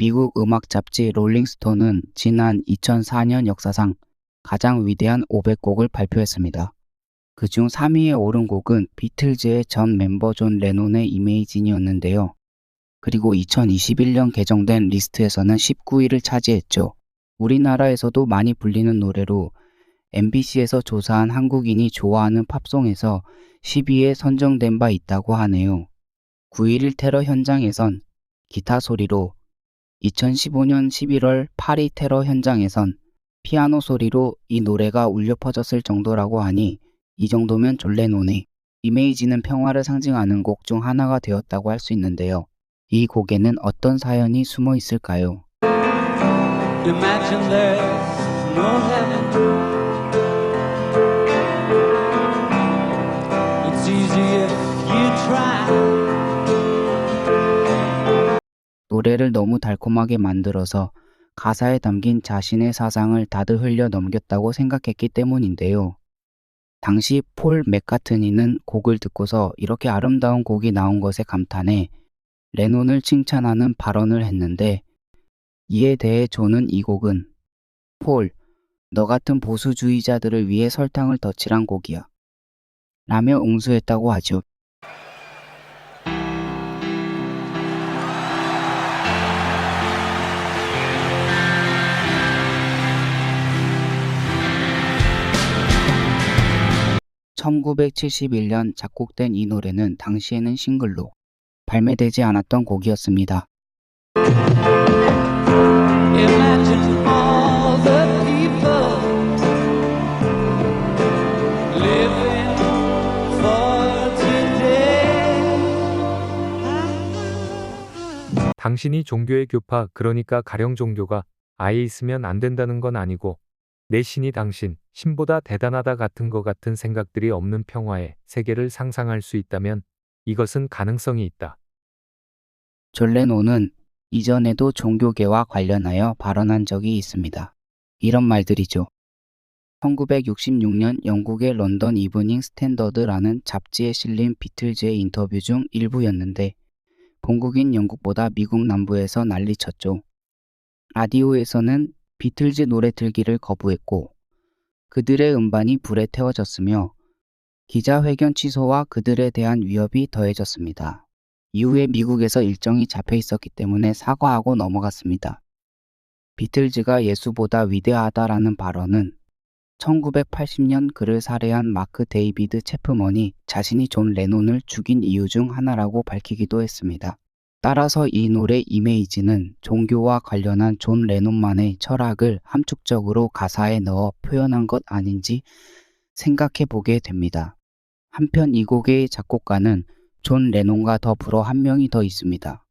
미국 음악 잡지 롤링스톤은 지난 2004년 역사상 가장 위대한 500곡을 발표했습니다. 그중 3위에 오른 곡은 비틀즈의 전 멤버 존 레논의 이메이진이었는데요. 그리고 2021년 개정된 리스트에서는 19위를 차지했죠. 우리나라에서도 많이 불리는 노래로 MBC에서 조사한 한국인이 좋아하는 팝송에서 10위에 선정된 바 있다고 하네요. 9.11 테러 현장에선 기타 소리로 2015년 11월 파리 테러 현장에선 피아노 소리로 이 노래가 울려 퍼졌을 정도라고 하니 이 정도면 졸레논의 이메이지는 평화를 상징하는 곡 중 하나가 되었다고 할 수 있는데요. 이 곡에는 어떤 사연이 숨어 있을까요? 노래를 너무 달콤하게 만들어서 가사에 담긴 자신의 사상을 다들 흘려 넘겼다고 생각했기 때문인데요. 당시 폴 맥카트니는 곡을 듣고서 이렇게 아름다운 곡이 나온 것에 감탄해 레논을 칭찬하는 발언을 했는데 이에 대해 존은 이 곡은 폴, 너 같은 보수주의자들을 위해 설탕을 덧칠한 곡이야. 라며 응수했다고 하죠. (1971년) 작곡된 이 노래는 당시에는 싱글로 발매되지 않았던 곡이었습니다. 당신이 종교의 교파 그러니까 가령 종교가 아예 있으면 안 된다는 건 아니고 내 신이 당신 신보다 대단하다 같은 것 같은 생각들이 없는 평화의 세계를 상상할 수 있다면 이것은 가능성이 있다. 존 레논은 이전에도 종교계와 관련하여 발언한 적이 있습니다. 이런 말들이죠. 1966년 영국의 런던 이브닝 스탠더드라는 잡지에 실린 비틀즈의 인터뷰 중 일부였는데 본국인 영국보다 미국 남부에서 난리쳤죠. 라디오에서는 비틀즈 노래 틀기를 거부했고 그들의 음반이 불에 태워졌으며 기자회견 취소와 그들에 대한 위협이 더해졌습니다. 이후에 미국에서 일정이 잡혀 있었기 때문에 사과하고 넘어갔습니다. 비틀즈가 예수보다 위대하다라는 발언은 1980년 그를 살해한 마크 데이비드 체프먼이 자신이 존 레논을 죽인 이유 중 하나라고 밝히기도 했습니다. 따라서 이 노래 이메이지는 종교와 관련한 존 레논만의 철학을 함축적으로 가사에 넣어 표현한 것 아닌지 생각해 보게 됩니다. 한편 이 곡의 작곡가는 존 레논과 더불어 한 명이 더 있습니다.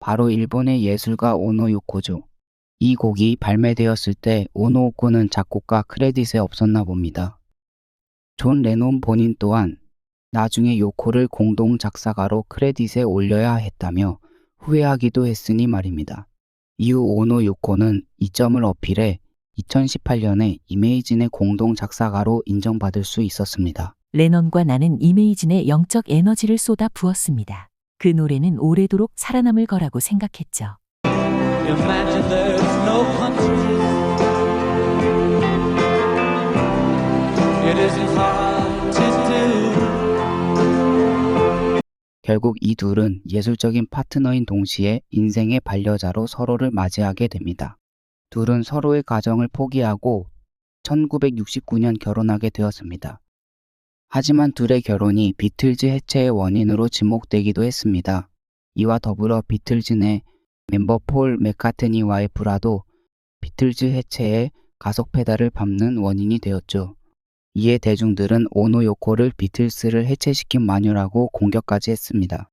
바로 일본의 예술가 오노 요코죠. 이 곡이 발매되었을 때 오노 요코는 작곡가 크레딧에 없었나 봅니다. 존 레논 본인 또한 나중에 요코를 공동 작사가로 크레딧에 올려야 했다며 후회하기도 했으니 말입니다. 이후 오노 요코는 이 점을 어필해 2018년에 이메이진의 공동 작사가로 인정받을 수 있었습니다. 레넌과 나는 이메이진의 영적 에너지를 쏟아 부었습니다. 그 노래는 오래도록 살아남을 거라고 생각했죠. Imagine there's no country. It isn't hard to 결국 이 둘은 예술적인 파트너인 동시에 인생의 반려자로 서로를 맞이하게 됩니다. 둘은 서로의 가정을 포기하고 1969년 결혼하게 되었습니다. 하지만 둘의 결혼이 비틀즈 해체의 원인으로 지목되기도 했습니다. 이와 더불어 비틀즈 내 멤버 폴 맥카트니와의 불화도 비틀즈 해체의 가속 페달을 밟는 원인이 되었죠. 이에 대중들은 오노 요코를 비틀스를 해체시킨 마녀라고 공격까지 했습니다.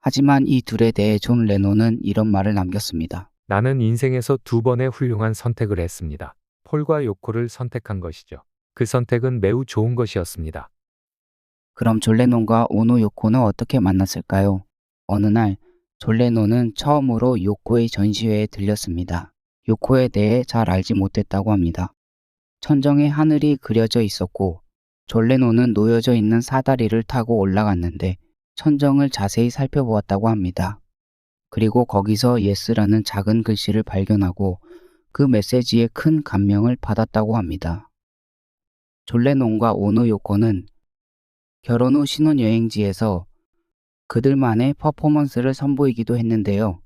하지만 이 둘에 대해 존 레논은 이런 말을 남겼습니다. 나는 인생에서 두 번의 훌륭한 선택을 했습니다. 폴과 요코를 선택한 것이죠. 그 선택은 매우 좋은 것이었습니다. 그럼 존 레논과 오노 요코는 어떻게 만났을까요? 어느 날, 존 레논은 처음으로 요코의 전시회에 들렸습니다. 요코에 대해 잘 알지 못했다고 합니다. 천정에 하늘이 그려져 있었고, 존 레논은 놓여져 있는 사다리를 타고 올라갔는데, 천정을 자세히 살펴보았다고 합니다. 그리고 거기서 예스라는 작은 글씨를 발견하고 그 메시지에 큰 감명을 받았다고 합니다. 졸레논과 오노 요코는 결혼 후 신혼여행지에서 그들만의 퍼포먼스를 선보이기도 했는데요.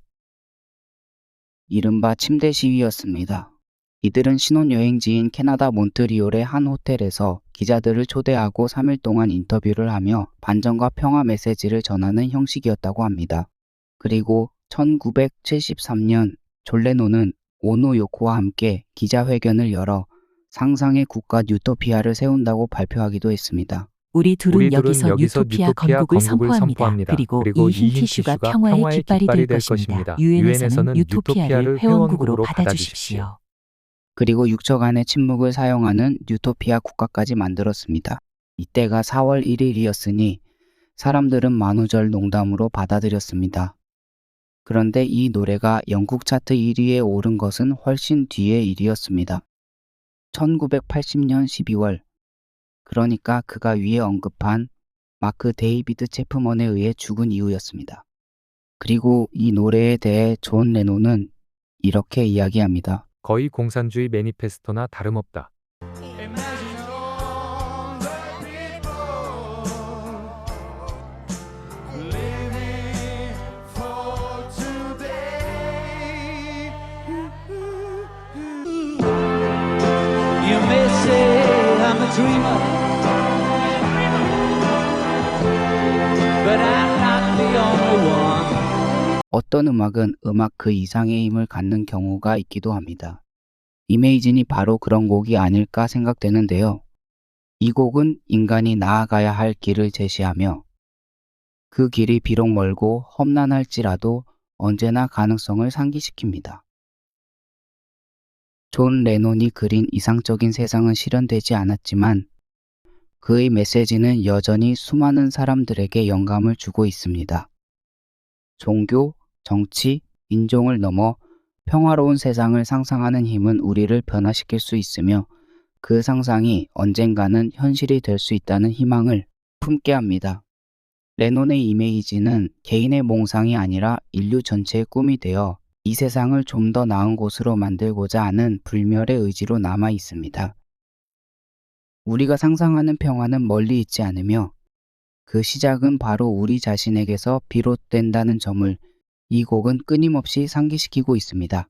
이른바 침대 시위였습니다. 이들은 신혼여행지인 캐나다 몬트리올의 한 호텔에서 기자들을 초대하고 3일 동안 인터뷰를 하며 반전과 평화 메시지를 전하는 형식이었다고 합니다. 그리고 1973년 졸레노는 오노 요코와 함께 기자회견을 열어 상상의 국가 뉴토피아를 세운다고 발표하기도 했습니다. 우리 둘은 우리들은 여기서, 여기서 유토피아 유토피아 건국을, 건국을 선포합니다. 선포합니다. 그리고, 그리고 이 흰 티슈가 평화의 깃발이 될 것입니다. 유엔에서는 유토피아를 회원국으로 받아주십시오. 그리고 6초간의 침묵을 사용하는 뉴토피아 국가까지 만들었습니다. 이때가 4월 1일이었으니 사람들은 만우절 농담으로 받아들였습니다. 그런데 이 노래가 영국 차트 1위에 오른 것은 훨씬 뒤의 일이었습니다. 1980년 12월, 그러니까 그가 위에 언급한 마크 데이비드 체프먼에 의해 죽은 이후였습니다. 그리고 이 노래에 대해 존 레논은 이렇게 이야기합니다. 거의 공산주의 매니페스토나 다름없다. 어떤 음악은 음악 그 이상의 힘을 갖는 경우가 있기도 합니다. 이메이진이 바로 그런 곡이 아닐까 생각되는데요. 이 곡은 인간이 나아가야 할 길을 제시하며 그 길이 비록 멀고 험난할지라도 언제나 가능성을 상기시킵니다. 존 레논이 그린 이상적인 세상은 실현되지 않았지만 그의 메시지는 여전히 수많은 사람들에게 영감을 주고 있습니다. 종교, 정치, 인종을 넘어 평화로운 세상을 상상하는 힘은 우리를 변화시킬 수 있으며 그 상상이 언젠가는 현실이 될 수 있다는 희망을 품게 합니다. 레논의 이메이지는 개인의 몽상이 아니라 인류 전체의 꿈이 되어 이 세상을 좀 더 나은 곳으로 만들고자 하는 불멸의 의지로 남아 있습니다. 우리가 상상하는 평화는 멀리 있지 않으며 그 시작은 바로 우리 자신에게서 비롯된다는 점을 이 곡은 끊임없이 상기시키고 있습니다.